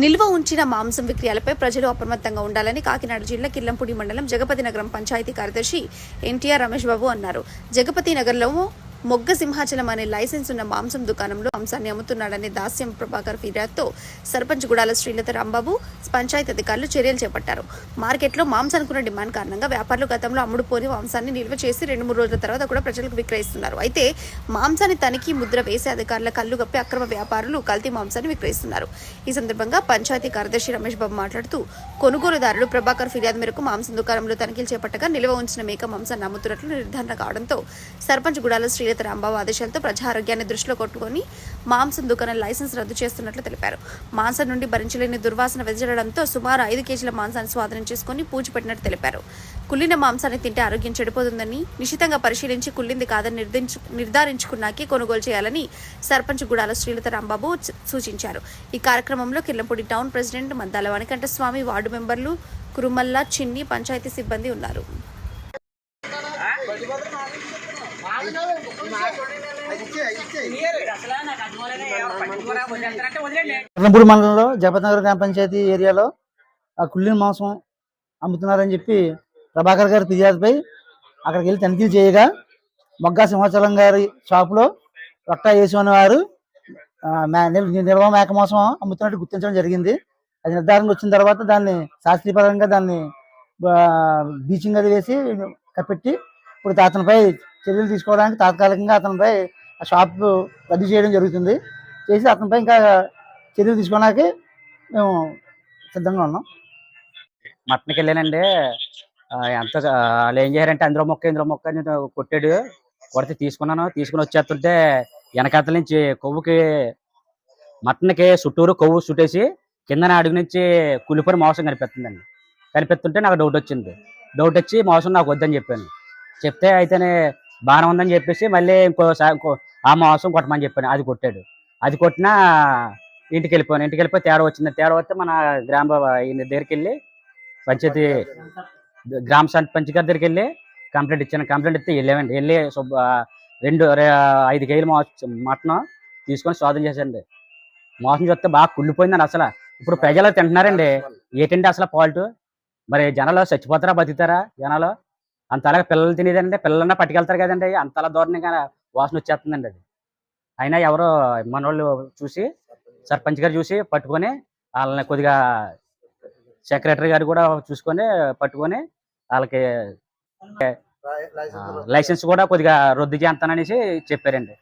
నిల్వ ఉంచిన మాంసం విక్రయాలపై ప్రజలు అప్రమత్తంగా ఉండాలని కాకినాడ జిల్లా కిల్లంపూడి మండలం జగపతి నగరం పంచాయతీ కార్యదర్శి ఎన్టీఆర్ రమేష్ బాబు అన్నారు. జగపతి నగర్లో మొగ్గ సింహాచలం అనే లైసెన్స్ ఉన్న మాంసం దుకాణంలో మాంసాన్ని అమ్ముతున్నాడనే దాస్యం ప్రభాకర్ ఫిర్యాదుతో సర్పంచ్ గుడాల శ్రీలత రాంబాబు పంచాయతీ అధికారులు చర్యలు చేపట్టారు. మార్కెట్లో మాంసానికి ఉన్న డిమాండ్ కారణంగా వ్యాపారులు గతంలో అమ్ముడుపోని మాంసాన్ని నిల్వ చేసి రెండు మూడు రోజుల తర్వాత కూడా ప్రజలకు విక్రయిస్తున్నారు. అయితే మాంసాన్ని తనిఖీ ముద్ర వేసే అధికారుల కళ్ళు గప్పి అక్రమ వ్యాపారులు కల్తీ మాంసాన్ని విక్రయిస్తున్నారు. ఈ సందర్భంగా పంచాయతీ కార్యదర్శి రమేష్ బాబు మాట్లాడుతూ కొనుగోలుదారులు ప్రభాకర్ ఫిర్యాదు మేరకు మాంసం దుకాణంలో తనిఖీలు చేపట్టగా నిల్వ ఉంచిన మేక మాంసాన్ని అమ్ముతున్నట్లు నిర్ధారణ కావడంతో సర్పంచ్ గుడాల శ్రీలత రాంబాబు ఆదేశాలతో ప్రజారోగ్యాన్ని దృష్టిలో కొట్టుకొని మాంసం దుకాణం లైసెన్స్ రద్దు చేస్తున్నట్లు తెలిపారు. మాంసం నుండి భరించలేని దుర్వాసన వెదజడంతో సుమారు ఐదు కేజీల మాంసాన్ని స్వాధీనం చేసుకుని పూచిపెట్టినట్టు తెలిపారు. కుళ్ళిన మాంసాన్ని తింటే ఆరోగ్యం చెడిపోతుందని నిశితంగా పరిశీలించి కుళ్ళింది కాదని నిర్దించు నిర్ధారించుకున్నాకే కొనుగోలు చేయాలని సర్పంచ్ గుడాల శ్రీలత రాంబాబు సూచించారు. ఈ కార్యక్రమంలో Kirlampudi town president Maddala Vanikantha Swamy ward మెంబర్లు కురుమల్ల చిన్ని పంచాయతీ సిబ్బంది ఉన్నారు. కర్ణపూడి మండలంలో జగపతినగర్ గ్రామ పంచాయతీ ఏరియాలో ఆ కుళ్ళిన మాంసం అమ్ముతున్నారని చెప్పి ప్రభాకర్ గారి ఫిర్యాదుపై అక్కడికి వెళ్ళి తనిఖీలు చేయగా మొగ్గా సింహాచలం గారి షాపులో రొట్టా వేసి వారు నిల్వ మేక మాంసం అమ్ముతున్నట్టు గుర్తించడం జరిగింది. అది నిర్ధారణ వచ్చిన తర్వాత దాన్ని శాస్త్రీయపరంగా దాన్ని బీచింగ్ అది వేసి కప్పెట్టి ఇప్పుడు అతనిపై చర్యలు తీసుకోవడానికి తాత్కాలికంగా అతనిపై ఆ షాప్ రద్దు చేయడం జరుగుతుంది. చేసి అతనిపై ఇంకా చర్యలు తీసుకోవడానికి మేము సిద్ధంగా ఉన్నాం. మటన్కి వెళ్ళానండి. ఎంత వాళ్ళు ఏం చేశారంటే అందులో మొక్క ఇందులో మొక్క అని కొట్టాడు. కొడితే తీసుకున్నాను. తీసుకుని వచ్చేస్తుంటే వెనకాతల నుంచి కొవ్వుకి మటన్కి చుట్టూరు కొవ్వు చుట్టేసి కిందన అడుగు నుంచి కులిపోయిన మోసం కనిపిస్తుందండి కనిపిస్తుంటే నాకు డౌట్ వచ్చింది. డౌట్ వచ్చి మోసం నాకు వద్దని చెప్పాను. చెప్తే అయితేనే బాగానే ఉందని చెప్పేసి మళ్ళీ ఇంకోసారి ఇంకో ఆ మాంసం కొట్టమని చెప్పాను. అది కొట్టాడు. అది కొట్టినా ఇంటికి వెళ్ళిపోయాను ఇంటికి వెళ్ళిపోయి తేడా వచ్చింది. తేడా వస్తే మన గ్రామ ఈయన దగ్గరికి వెళ్ళి పంచాయతీ గ్రామ సర్పంచ్ గారి దగ్గరికి వెళ్ళి కంప్లైంట్ ఇచ్చాను. కంప్లైంట్ ఇస్తే వెళ్ళామండి. వెళ్ళి రెండు ఐదు కేజీలు మటన్ తీసుకొని స్వాధీనం చేశాండి మోసం చూస్తే బాగా కుళ్ళిపోయిందండి అసలు. ఇప్పుడు ప్రజలు తింటున్నారండి. ఏంటంటే అసలు ఫాల్ట్ మరి జనాలు చచ్చిపోతారా బతుకుతారా జనాలు? అంతలా పిల్లలు తినేదండి. పిల్లలన్నా పట్టుకెళ్తారు కదండి. అంతలా దూరంగా వాసన వచ్చేస్తుందండి అది. అయినా ఎవరో మన చూసి సర్పంచ్ గారు చూసి పట్టుకొని వాళ్ళని కొద్దిగా సెక్రటరీ గారు కూడా చూసుకొని పట్టుకొని వాళ్ళకి లైసెన్స్ కూడా కొద్దిగా రద్దు చేస్తాననేసి చెప్పారండి.